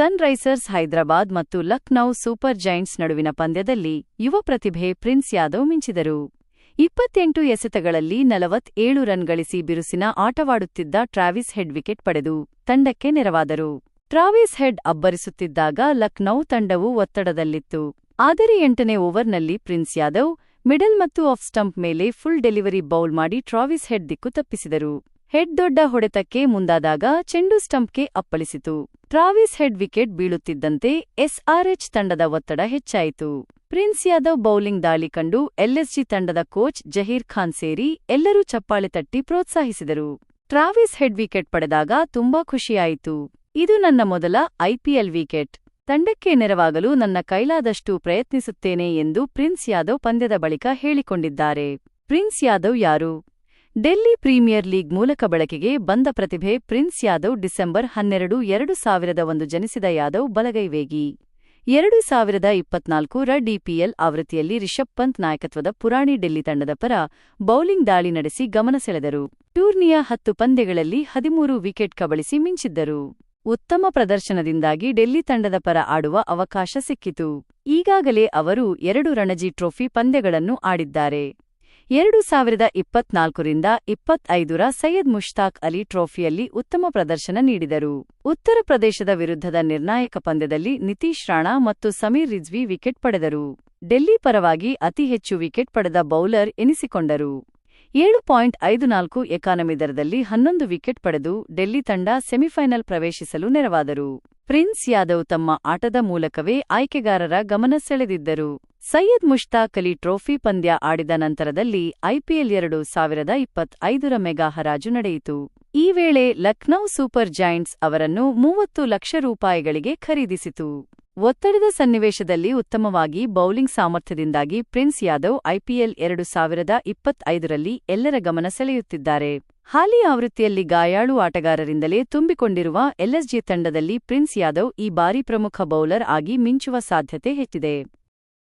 Sunrisers Hyderabad ಮತ್ತು Lucknow super Giants ನಡುವಿನ ಪಂದ್ಯದಲ್ಲಿ ಯುವ ಪ್ರತಿಭೆ ಪ್ರಿನ್ಸ್ ಯಾದವ್ ಮಿಂಚಿದರು. ಇಪ್ಪತ್ತೆಂಟು ಎಸೆತಗಳಲ್ಲಿ ನಲವತ್ತೇಳು ರನ್ ಗಳಿಸಿ ಬಿರುಸಿನ ಆಟವಾಡುತ್ತಿದ್ದ ಟ್ರಾವಿಸ್ ಹೆಡ್ ವಿಕೆಟ್ ಪಡೆದು ತಂಡಕ್ಕೆ ನೆರವಾದರು. ಟ್ರಾವಿಸ್ ಹೆಡ್ ಅಬ್ಬರಿಸುತ್ತಿದ್ದಾಗ ಲಕ್ನೌ ತಂಡವು ಒತ್ತಡದಲ್ಲಿತ್ತು. ಆದರೆ ಎಂಟನೇ ಓವರ್ನಲ್ಲಿ ಪ್ರಿನ್ಸ್ ಯಾದವ್ ಮಿಡಲ್ ಮತ್ತು ಆಫ್ ಸ್ಟಂಪ್ ಮೇಲೆ ಫುಲ್ ಡೆಲಿವರಿ ಬೌಲ್ ಮಾಡಿ ಟ್ರಾವಿಸ್ ಹೆಡ್ ದಿಕ್ಕು ತಪ್ಪಿಸಿದರು. ಹೆಡ್ ದೊಡ್ಡ ಹೊಡೆತಕ್ಕೆ ಮುಂದಾದಾಗ ಚೆಂಡು ಸ್ಟಂಪ್ಗೆ ಅಪ್ಪಳಿಸಿತು. ಟ್ರಾವಿಸ್ ಹೆಡ್ ವಿಕೆಟ್ ಬೀಳುತ್ತಿದ್ದಂತೆ ಎಸ್ಆರ್ಎಚ್ ತಂಡದ ಒತ್ತಡ ಹೆಚ್ಚಾಯಿತು. ಪ್ರಿನ್ಸ್ ಯಾದವ್ ಬೌಲಿಂಗ್ ದಾಳಿ ಕಂಡು ಎಲ್ಎಸ್ಜಿ ತಂಡದ ಕೋಚ್ ಜಹೀರ್ ಖಾನ್ ಸೇರಿ ಎಲ್ಲರೂ ಚಪ್ಪಾಳೆ ತಟ್ಟಿ ಪ್ರೋತ್ಸಾಹಿಸಿದರು. ಟ್ರಾವಿಸ್ ಹೆಡ್ ವಿಕೆಟ್ ಪಡೆದಾಗ ತುಂಬಾ ಖುಷಿಯಾಯಿತು. ಇದು ನನ್ನ ಮೊದಲ ಐಪಿಎಲ್ ವಿಕೆಟ್. ತಂಡಕ್ಕೆ ನೆರವಾಗಲು ನನ್ನ ಕೈಲಾದಷ್ಟು ಪ್ರಯತ್ನಿಸುತ್ತೇನೆ ಎಂದು ಪ್ರಿನ್ಸ್ ಯಾದವ್ ಪಂದ್ಯದ ಬಳಿಕ ಹೇಳಿಕೊಂಡಿದ್ದಾರೆ. ಪ್ರಿನ್ಸ್ ಯಾದವ್ ಯಾರು? ಡೆಲ್ಲಿ ಪ್ರೀಮಿಯರ್ ಲೀಗ್ ಮೂಲಕ ಬಳಕೆಗೆ ಬಂದ ಪ್ರತಿಭೆ ಪ್ರಿನ್ಸ್ ಯಾದವ್ ಡಿಸೆಂಬರ್ ಹನ್ನೆರಡು, ಎರಡು ಸಾವಿರದ ಒಂದು ಜನಿಸಿದ ಯಾದವ್ ಬಲಗೈವೇಗಿ. ಎರಡು ಸಾವಿರದ ಇಪ್ಪತ್ನಾಲ್ಕು ರ ಡಿಪಿಎಲ್ ಆವೃತ್ತಿಯಲ್ಲಿ ರಿಷಬ್ ಪಂತ್ ನಾಯಕತ್ವದ ಪುರಾಣಿ ಡೆಲ್ಲಿ ತಂಡದ ಪರ ಬೌಲಿಂಗ್ ದಾಳಿ ನಡೆಸಿ ಗಮನ ಸೆಳೆದರು. ಟೂರ್ನಿಯ ಹತ್ತು ಪಂದ್ಯಗಳಲ್ಲಿ ಹದಿಮೂರು ವಿಕೆಟ್ ಕಬಳಿಸಿ ಮಿಂಚಿದ್ದರು. ಉತ್ತಮ ಪ್ರದರ್ಶನದಿಂದಾಗಿ ಡೆಲ್ಲಿ ತಂಡದ ಪರ ಆಡುವ ಅವಕಾಶ ಸಿಕ್ಕಿತು. ಈಗಾಗಲೇ ಅವರು ಎರಡು ರಣಜಿ ಟ್ರೋಫಿ ಪಂದ್ಯಗಳನ್ನು ಆಡಿದ್ದಾರೆ. ಎರಡು ಸಾವಿರದ ಇಪ್ಪತ್ನಾಲ್ಕರಿಂದ ಇಪ್ಪತ್ತೈದರ ಸೈಯದ್ ಮುಷ್ತಾಕ್ ಅಲಿ ಟ್ರೋಫಿಯಲ್ಲಿ ಉತ್ತಮ ಪ್ರದರ್ಶನ ನೀಡಿದರು. ಉತ್ತರ ಪ್ರದೇಶದ ವಿರುದ್ಧದ ನಿರ್ಣಾಯಕ ಪಂದ್ಯದಲ್ಲಿ ನಿತೀಶ್ ರಾಣಾ ಮತ್ತು ಸಮೀರ್ ರಿಜ್ವಿ ವಿಕೆಟ್ ಪಡೆದರು. ಡೆಲ್ಲಿ ಪರವಾಗಿ ಅತಿ ಹೆಚ್ಚು ವಿಕೆಟ್ ಪಡೆದ ಬೌಲರ್ ಎನಿಸಿಕೊಂಡರು. ಏಳು ಪಾಯಿಂಟ್ ಐದು ನಾಲ್ಕು ಎಕಾನಮಿ ದರದಲ್ಲಿ ಹನ್ನೊಂದು ವಿಕೆಟ್ ಪಡೆದು ಡೆಲ್ಲಿ ತಂಡ ಸೆಮಿಫೈನಲ್ ಪ್ರವೇಶಿಸಲು ನೆರವಾದರು. ಪ್ರಿನ್ಸ್ ಯಾದವ್ ತಮ್ಮ ಆಟದ ಮೂಲಕವೇ ಆಯ್ಕೆಗಾರರ ಗಮನ ಸೆಳೆದಿದ್ದರು. ಸೈಯದ್ ಮುಷ್ತಾಕ್ ಅಲಿ ಟ್ರೋಫಿ ಪಂದ್ಯ ಆಡಿದ ನಂತರದಲ್ಲಿ ಐಪಿಎಲ್ ಎರಡು ಸಾವಿರದ ಇಪ್ಪತ್ತೈದರ ಮೆಗಾ ಹರಾಜು ನಡೆಯಿತು. ಈ ವೇಳೆ ಲಕ್ನೌ ಸೂಪರ್ ಜೈಂಟ್ಸ್ ಅವರನ್ನು ಮೂವತ್ತು ಲಕ್ಷ ರೂಪಾಯಿಗಳಿಗೆ ಖರೀದಿಸಿತು. ಒತ್ತಡದ ಸನ್ನಿವೇಶದಲ್ಲಿ ಉತ್ತಮವಾಗಿ ಬೌಲಿಂಗ್ ಸಾಮರ್ಥ್ಯದಿಂದಾಗಿ ಪ್ರಿನ್ಸ್ ಯಾದವ್ ಐಪಿಎಲ್ ಎರಡು ಸಾವಿರದ ಇಪ್ಪತ್ತೈದರಲ್ಲಿ ಎಲ್ಲರ ಗಮನ ಸೆಳೆಯುತ್ತಿದ್ದಾರೆ. ಹಾಲಿ ಆವೃತ್ತಿಯಲ್ಲಿ ಗಾಯಾಳು ಆಟಗಾರರಿಂದಲೇ ತುಂಬಿಕೊಂಡಿರುವ ಎಲ್ಎಸ್ಜಿ ತಂಡದಲ್ಲಿ ಪ್ರಿನ್ಸ್ ಯಾದವ್ ಈ ಬಾರಿ ಪ್ರಮುಖ ಬೌಲರ್ ಆಗಿ ಮಿಂಚುವ ಸಾಧ್ಯತೆ ಹೆಚ್ಚಿದೆ.